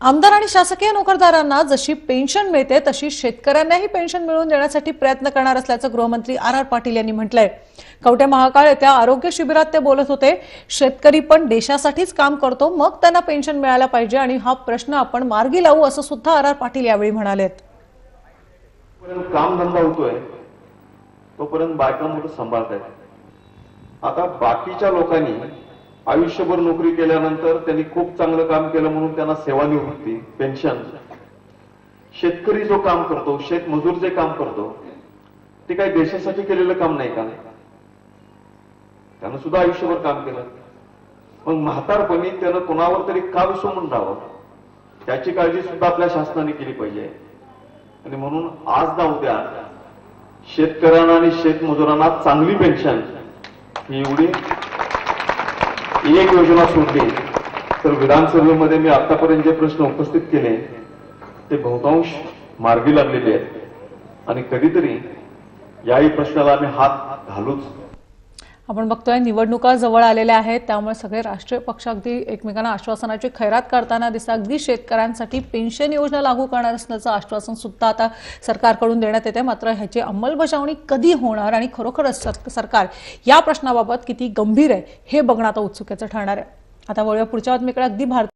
आमदार आणि शासकीय नोकरदारांना जशी पेन्शन मिळते तशी शेतकऱ्यांनाही पेन्शन मिळवून देण्यासाठी प्रयत्न करणार असल्याचं गृहमंत्री आर आर पाटील यांनी म्हटलंय. कवठे महाकाळ येत्या आरोग्य शिबिरात ते बोलत होते शेतकरी पण देशासाठीच काम करतो मग त्यांना पेन्शन मिळायला पाहिजे आणि हा प्रश्न आपण मार्गी लावू असं सुद्धा आर आर पाटील यावेळी म्हणालेत. कामधंदा होतोय तोपर्यंत बायका मोठं आहेत आता बाकीच्या लोकांनी आयुष्यभर नोकरी केल्यानंतर त्यांनी खूप चांगलं काम केलं म्हणून त्यांना सेवानिवृत्ती पेन्शन शेतकरी जो काम करतो शेतमजूर जे काम करतो ते काही देशासाठी केलेलं काम नाही का? त्यानं सुद्धा आयुष्यभर काम केलं. मग म्हातारपणी त्यानं कोणावर तरी का विसरून राहावं? त्याची काळजी सुद्धा आपल्या शासनाने केली पाहिजे. आणि म्हणून आज ना उद्या शेतकऱ्यांना आणि शेतमजुरांना चांगली पेन्शन ही एवढी एक योजना सोडली तर विधानसभेमध्ये मी आतापर्यंत जे प्रश्न उपस्थित केले ते बहुतांश मार्गी लागलेले आहेत. आणि कधीतरी याही प्रश्नाला आम्ही हात घालूच आपण बघतोय निवडणुका जवळ आलेल्या आहेत. त्यामुळे सगळे राष्ट्रीय पक्ष अगदी एकमेकांना आश्वासनाची खैरात करताना दिसतात. अगदी शेतकऱ्यांसाठी पेन्शन योजना लागू करणार असल्याचं आश्वासन सुद्धा आता सरकारकडून देण्यात येते मात्र ह्याची अंमलबजावणी कधी होणार आणि खरोखरच सरकार या प्रश्नाबाबत किती गंभीर आहे हे बघणं आता उत्सुकेचं ठरणार आहे. आता वळूया पुढच्या बातमीकडे. अगदी भारत